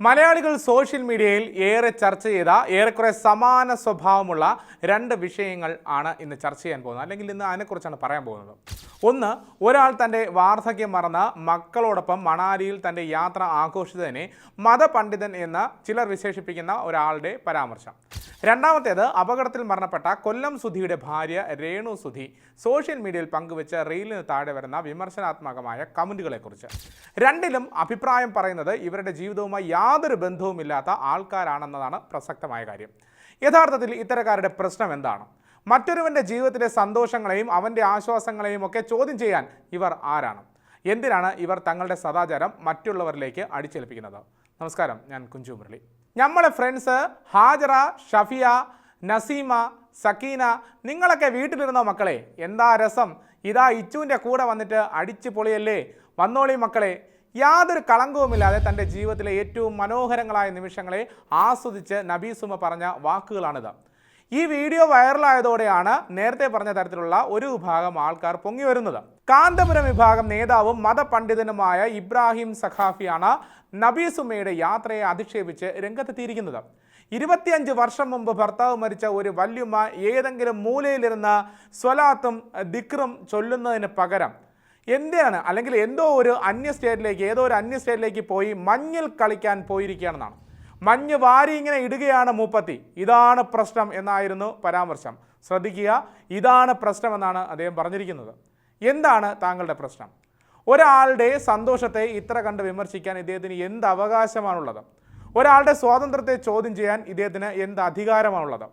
മലയാളികൾ സോഷ്യൽ മീഡിയയിൽ ഏറെ ചർച്ച ചെയ്ത ഏറെക്കുറെ സമാന സ്വഭാവമുള്ള രണ്ട് വിഷയങ്ങൾ ആണ് ഇന്ന് ചർച്ച ചെയ്യാൻ പോകുന്നത്. അല്ലെങ്കിൽ ഇന്ന് അതിനെക്കുറിച്ചാണ് പറയാൻ പോകുന്നത്. ഒന്ന് ഒരാൾ തന്റെ വാർദ്ധക്യം മറന്ന് മക്കളോടൊപ്പം മണാലിയിൽ തന്റെ യാത്ര ആഘോഷിച്ചതിനെ മതപണ്ഡിതൻ എന്ന് ചിലർ വിശേഷിപ്പിക്കുന്ന ഒരാളുടെ പരാമർശം. രണ്ടാമത്തേത് അപകടത്തിൽ മരണപ്പെട്ട കൊല്ലം സുധിയുടെ ഭാര്യ രേണു സുധി സോഷ്യൽ മീഡിയയിൽ പങ്കുവെച്ച റീലിന് താഴെ വരുന്ന വിമർശനാത്മകമായ കമന്റുകളെക്കുറിച്ച് രണ്ടിലും അഭിപ്രായം പറയുന്നത് ഇവരുടെ ജീവിതവുമായി യാതൊരു ബന്ധവുമില്ലാത്ത ആൾക്കാരാണെന്നതാണ് പ്രസക്തമായ കാര്യം. യഥാർത്ഥത്തിൽ ഇത്തരക്കാരുടെ പ്രശ്നം എന്താണ്? മറ്റൊരുവന്റെ ജീവിതത്തിലെ സന്തോഷങ്ങളെയും അവന്റെ ആശ്വാസങ്ങളെയും ഒക്കെ ചോദ്യം ചെയ്യാൻ ഇവർ ആരാണ്? എന്തിനാണ് ഇവർ തങ്ങളുടെ സദാചാരം മറ്റുള്ളവരിലേക്ക് അടിച്ചേൽപ്പിക്കുന്നത്? നമസ്കാരം ഞാൻ കുഞ്ചു മുരളി. നമ്മളെ ഫ്രണ്ട്സ് ഹാജറ ഷഫിയ നസീമ സക്കീന നിങ്ങളൊക്കെ വീട്ടിലിരുന്നോ മക്കളെ? എന്താ രസം? ഇതാ ഇച്ചുവിന്റെ കൂടെ വന്നിട്ട് അടിച്ചു പൊളിയല്ലേ? വന്നോളി മക്കളെ. യാതൊരു കളങ്കവുമില്ലാതെ തന്റെ ജീവിതത്തിലെ ഏറ്റവും മനോഹരങ്ങളായ നിമിഷങ്ങളെ ആസ്വദിച്ച് നബീസുമ പറഞ്ഞ വാക്കുകളാണിത്. ഈ വീഡിയോ വൈറലായതോടെയാണ് നേരത്തെ പറഞ്ഞ തരത്തിലുള്ള ഒരു വിഭാഗം ആൾക്കാർ പൊങ്ങി വരുന്നത്. കാന്തപുരം വിഭാഗം നേതാവും മതപണ്ഡിതനുമായ ഇബ്രാഹിം സഖാഫിയാണ് നബീസുമയുടെ യാത്രയെ അധിക്ഷേപിച്ച് രംഗത്തെത്തിയിരിക്കുന്നത്. ഇരുപത്തിയഞ്ച് വർഷം മുമ്പ് ഭർത്താവ് മരിച്ച ഒരു വല്യുമ്മ ഏതെങ്കിലും മൂലയിലിരുന്ന് സ്വലാത്തും ദിക്റും ചൊല്ലുന്നതിന് പകരം എന്തിനാണ്? അല്ലെങ്കിൽ എന്തോ ഒരു അന്യ സ്റ്റേറ്റിലേക്ക് ഏതോ ഒരു അന്യ സ്റ്റേറ്റിലേക്ക് പോയി മഞ്ഞിൽ കളിക്കാൻ പോയിരിക്കുകയാണെന്നാണ്. മഞ്ഞ് വാരി ഇങ്ങനെ ഇടുകയാണ് മൂപ്പത്തി. ഇതാണ് പ്രശ്നം എന്നായിരുന്നു പരാമർശം. ശ്രദ്ധിക്കുക ഇതാണ് പ്രശ്നം എന്നാണ് അദ്ദേഹം പറഞ്ഞിരിക്കുന്നത്. എന്താണ് താങ്കളുടെ പ്രശ്നം? ഒരാളുടെ സന്തോഷത്തെ ഇത്ര കണ്ട് വിമർശിക്കാൻ ഇദ്ദേഹത്തിന് എന്ത് അവകാശമാണുള്ളത്? ഒരാളുടെ സ്വാതന്ത്ര്യത്തെ ചോദ്യം ചെയ്യാൻ ഇദ്ദേഹത്തിന് എന്ത് അധികാരമാണുള്ളത്?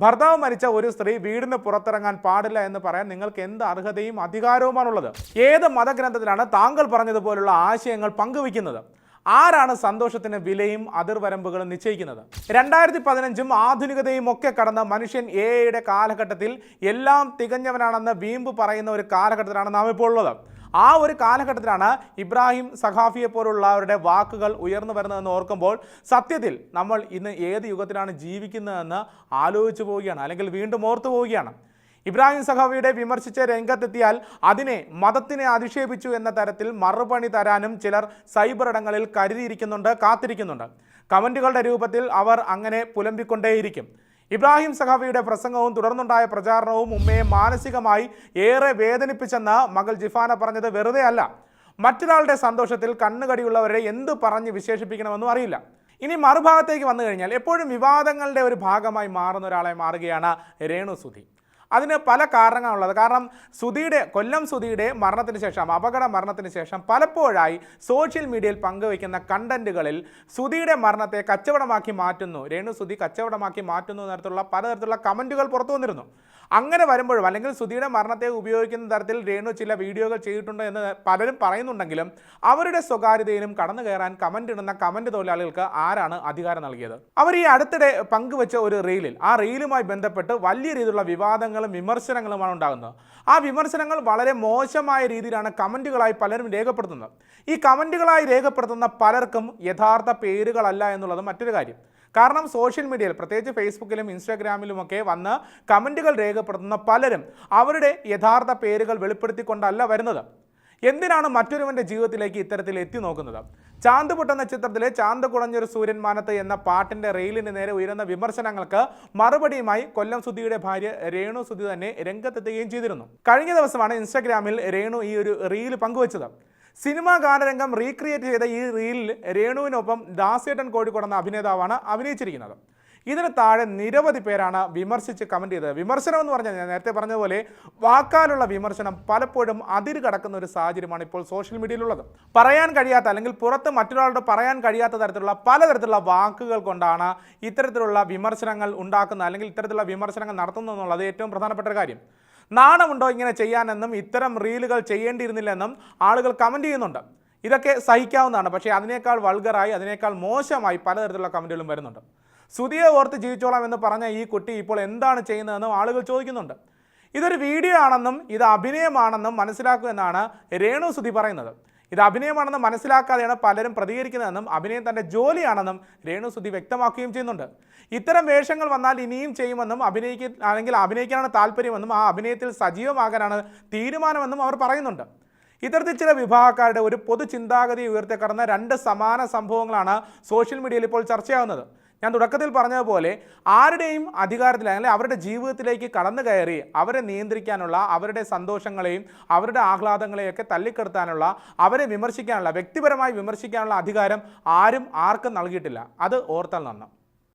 ഭർത്താവ് മരിച്ച ഒരു സ്ത്രീ വീടിന് പുറത്തിറങ്ങാൻ പാടില്ല എന്ന് പറയാൻ നിങ്ങൾക്ക് എന്ത് അർഹതയും അധികാരവുമാണുള്ളത്? ഏത് മതഗ്രന്ഥത്തിലാണ് താങ്കൾ പറഞ്ഞതുപോലുള്ള ആശയങ്ങൾ പങ്കുവയ്ക്കുന്നത്? ആരാണ് സന്തോഷത്തിന് വിലയും അതിർവരമ്പുകളും നിശ്ചയിക്കുന്നത്? രണ്ടായിരത്തി പതിനഞ്ചും ആധുനികതയും ഒക്കെ കടന്ന മനുഷ്യൻ എ ഐയുടെ കാലഘട്ടത്തിൽ എല്ലാം തികഞ്ഞവനാണെന്ന് വീമ്പ് പറയുന്ന ഒരു കാലഘട്ടത്തിലാണ് നാം ഇപ്പോൾ ഉള്ളത്. ആ ഒരു കാലഘട്ടത്തിലാണ് ഇബ്രാഹിം സഖാഫിയെ പോലുള്ളവരുടെ വാക്കുകൾ ഉയർന്നു വരുന്നതെന്ന് ഓർക്കുമ്പോൾ സത്യത്തിൽ നമ്മൾ ഇന്ന് ഏത് യുഗത്തിലാണ് ജീവിക്കുന്നതെന്ന് ആലോചിച്ചു പോവുകയാണ് അല്ലെങ്കിൽ വീണ്ടും ഓർത്തു പോവുകയാണ്. ഇബ്രാഹിം സഖാവിയുടെ വിമർശിച്ച രംഗത്തെത്തിയാൽ അതിനെ മതത്തിനെ അധിക്ഷേപിച്ചു എന്ന തരത്തിൽ മറുപണി തരാനും ചിലർ സൈബർ ഇടങ്ങളിൽ കരുതിയിരിക്കുന്നുണ്ട് കാത്തിരിക്കുന്നുണ്ട്. കമന്റുകളുടെ രൂപത്തിൽ അവർ അങ്ങനെ പുലമ്പിക്കൊണ്ടേയിരിക്കും. ഇബ്രാഹിം സഖാഫിയുടെ പ്രസംഗവും തുടർന്നുണ്ടായ പ്രചാരണവും ഉമ്മയെ മാനസികമായി ഏറെ വേദനിപ്പിച്ചെന്ന് മകൾ ജിഫാന പറഞ്ഞത് വെറുതെ അല്ല മറ്റൊരാളുടെ സന്തോഷത്തിൽ കണ്ണുകടിയുള്ളവരെ എന്ത് പറഞ്ഞ് വിശേഷിപ്പിക്കണമെന്നും അറിയില്ല. ഇനി മറുഭാഗത്തേക്ക് വന്നു കഴിഞ്ഞാൽ എപ്പോഴും വിവാദങ്ങളുടെ ഒരു ഭാഗമായി മാറുന്ന ഒരാളെ മാറുകയാണ് രേണു സുധി അതിന് പല കാരണങ്ങളുള്ളത് കാരണം സുധിയുടെ കൊല്ലം സുധിയുടെ മരണത്തിന് ശേഷം അപകട മരണത്തിന് ശേഷം പലപ്പോഴായി സോഷ്യൽ മീഡിയയിൽ പങ്കുവയ്ക്കുന്ന കണ്ടന്റുകളിൽ സുധിയുടെ മരണത്തെ കച്ചവടമാക്കി മാറ്റുന്നു. രേണു സുധി കച്ചവടമാക്കി മാറ്റുന്നു തരത്തിലുള്ള പലതരത്തിലുള്ള കമന്റുകൾ പുറത്തു വന്നിരുന്നു. അങ്ങനെ വരുമ്പോഴും അല്ലെങ്കിൽ സുധിയുടെ മരണത്തെ ഉപയോഗിക്കുന്ന തരത്തിൽ രേണു ചില വീഡിയോകൾ ചെയ്തിട്ടുണ്ട് എന്ന് പലരും പറയുന്നുണ്ടെങ്കിലും അവരുടെ സ്വകാര്യതയിലും കടന്നു കയറാൻ കമന്റ് ഇടുന്ന കമന്റ് തൊഴിലാളികൾക്ക് ആരാണ് അധികാരം നൽകിയത്? അവർ ഈ അടുത്തിടെ പങ്കുവച്ച ഒരു റീലിൽ ആ റീലുമായി ബന്ധപ്പെട്ട് വലിയ രീതിയിലുള്ള വിവാദങ്ങളും വിമർശനങ്ങളുമാണ് ഉണ്ടാകുന്നത്. ആ വിമർശനങ്ങൾ വളരെ മോശമായ രീതിയിലാണ് കമന്റുകളായി പലരും രേഖപ്പെടുത്തുന്നത്. ഈ കമന്റുകളായി രേഖപ്പെടുത്തുന്ന പലർക്കും യഥാർത്ഥ പേരുകളല്ല എന്നുള്ളത് മറ്റൊരു കാര്യം. കാരണം സോഷ്യൽ മീഡിയയിൽ പ്രത്യേകിച്ച് ഫേസ്ബുക്കിലും ഇൻസ്റ്റാഗ്രാമിലുമൊക്കെ വന്ന് കമന്റുകൾ രേഖപ്പെടുത്തുന്ന പലരും അവരുടെ യഥാർത്ഥ പേരുകൾ വെളിപ്പെടുത്തിക്കൊണ്ടല്ല വരുന്നത്. എന്തിനാണ് മറ്റൊരുവന്റെ ജീവിതത്തിലേക്ക് ഇത്തരത്തിൽ എത്തി നോക്കുന്നത്? ചാന്ത് പൊട്ടുന്ന ചിത്രത്തിലെ ചാന്ത് കുടഞ്ഞൊരു സൂര്യൻ മാനത്ത് എന്ന പാട്ടിന്റെ റെയിലിന് നേരെ ഉയരുന്ന വിമർശനങ്ങൾക്ക് മറുപടിയുമായി കൊല്ലം സുധിയുടെ ഭാര്യ രേണു സുധി തന്നെ രംഗത്തെത്തുകയും ചെയ്തിരുന്നു. കഴിഞ്ഞ ദിവസമാണ് ഇൻസ്റ്റാഗ്രാമിൽ രേണു ഈ ഒരു റീൽ പങ്കുവച്ചത്. സിനിമാ ഗാനരംഗം റീക്രിയേറ്റ് ചെയ്ത ഈ റീലിൽ രേണുവിനൊപ്പം ദാസേട്ടൻ കോഴിക്കോട് എന്ന അഭിനേതാവാണ് അഭിനയിച്ചിരിക്കുന്നത്. ഇതിന് താഴെ നിരവധി പേരാണ് വിമർശിച്ച് കമന്റ് ചെയ്തത്. വിമർശനം എന്ന് പറഞ്ഞാൽ ഞാൻ നേരത്തെ പറഞ്ഞതുപോലെ വാക്കാലുള്ള വിമർശനം പലപ്പോഴും അതിര് കടക്കുന്ന ഒരു സാഹചര്യമാണ് ഇപ്പോൾ സോഷ്യൽ മീഡിയയിലുള്ളത്. പറയാൻ കഴിയാത്ത അല്ലെങ്കിൽ പുറത്ത് മറ്റൊരാളോട് പറയാൻ കഴിയാത്ത തരത്തിലുള്ള പലതരത്തിലുള്ള വാക്കുകൾ കൊണ്ടാണ് ഇത്തരത്തിലുള്ള വിമർശനങ്ങൾ ഉണ്ടാക്കുന്ന അല്ലെങ്കിൽ ഇത്തരത്തിലുള്ള വിമർശനങ്ങൾ നടത്തുന്നത് എന്നുള്ളത് ഏറ്റവും പ്രധാനപ്പെട്ട ഒരു കാര്യം. നാണമുണ്ടോ ഇങ്ങനെ ചെയ്യാനെന്നും ഇത്തരം റീലുകൾ ചെയ്യേണ്ടിയിരുന്നില്ലെന്നും ആളുകൾ കമന്റ് ചെയ്യുന്നുണ്ട്. ഇതൊക്കെ സഹിക്കാവുന്നതാണ്. പക്ഷേ അതിനേക്കാൾ വൾഗറായി അതിനേക്കാൾ മോശമായി പലതരത്തിലുള്ള കമന്റുകളും വരുന്നുണ്ട്. സുതിയെ ഓർത്ത് ജീവിച്ചോളാം എന്ന് പറഞ്ഞ ഈ കുട്ടി ഇപ്പോൾ എന്താണ് ചെയ്യുന്നതെന്നും ആളുകൾ ചോദിക്കുന്നുണ്ട്. ഇതൊരു വീഡിയോ ആണെന്നും ഇത് അഭിനയമാണെന്നും മനസ്സിലാക്കൂ എന്നാണ് രേണു സുധി പറയുന്നത്. ഇത് അഭിനയമാണെന്ന് മനസ്സിലാക്കാതെയാണ് പലരും പ്രതികരിക്കുന്നതെന്നും അഭിനയം തന്റെ ജോലിയാണെന്നും രേണു സുധി വ്യക്തമാക്കുകയും ചെയ്യുന്നുണ്ട്. ഇത്തരം വേഷങ്ങൾ വന്നാൽ ഇനിയും ചെയ്യുമെന്നും അഭിനയിക്ക അല്ലെങ്കിൽ അഭിനയിക്കാനാണ് താല്പര്യമെന്നും ആ അഭിനയത്തിൽ സജീവമാകാനാണ് തീരുമാനമെന്നും അവർ പറയുന്നുണ്ട്. ഇത്തരത്തിൽ ചില വിഭാഗക്കാരുടെ ഒരു പൊതു ചിന്താഗതി ഉയർത്തിക്കടന്ന രണ്ട് സമാന സംഭവങ്ങളാണ് സോഷ്യൽ മീഡിയയിൽ ഇപ്പോൾ ചർച്ചയാവുന്നത്. ഞാൻ തുടക്കത്തിൽ പറഞ്ഞതുപോലെ ആരുടെയും അധികാരത്തിൽ അല്ലെങ്കിൽ അവരുടെ ജീവിതത്തിലേക്ക് കടന്നു കയറി അവരെ നിയന്ത്രിക്കാനുള്ള അവരുടെ സന്തോഷങ്ങളെയും അവരുടെ ആഹ്ലാദങ്ങളെയൊക്കെ തല്ലിക്കെടുത്താനുള്ള അവരെ വിമർശിക്കാനുള്ള വ്യക്തിപരമായി വിമർശിക്കാനുള്ള അധികാരം ആരും ആർക്കും നൽകിയിട്ടില്ല. അത് ഓർത്താൽ നന്ന്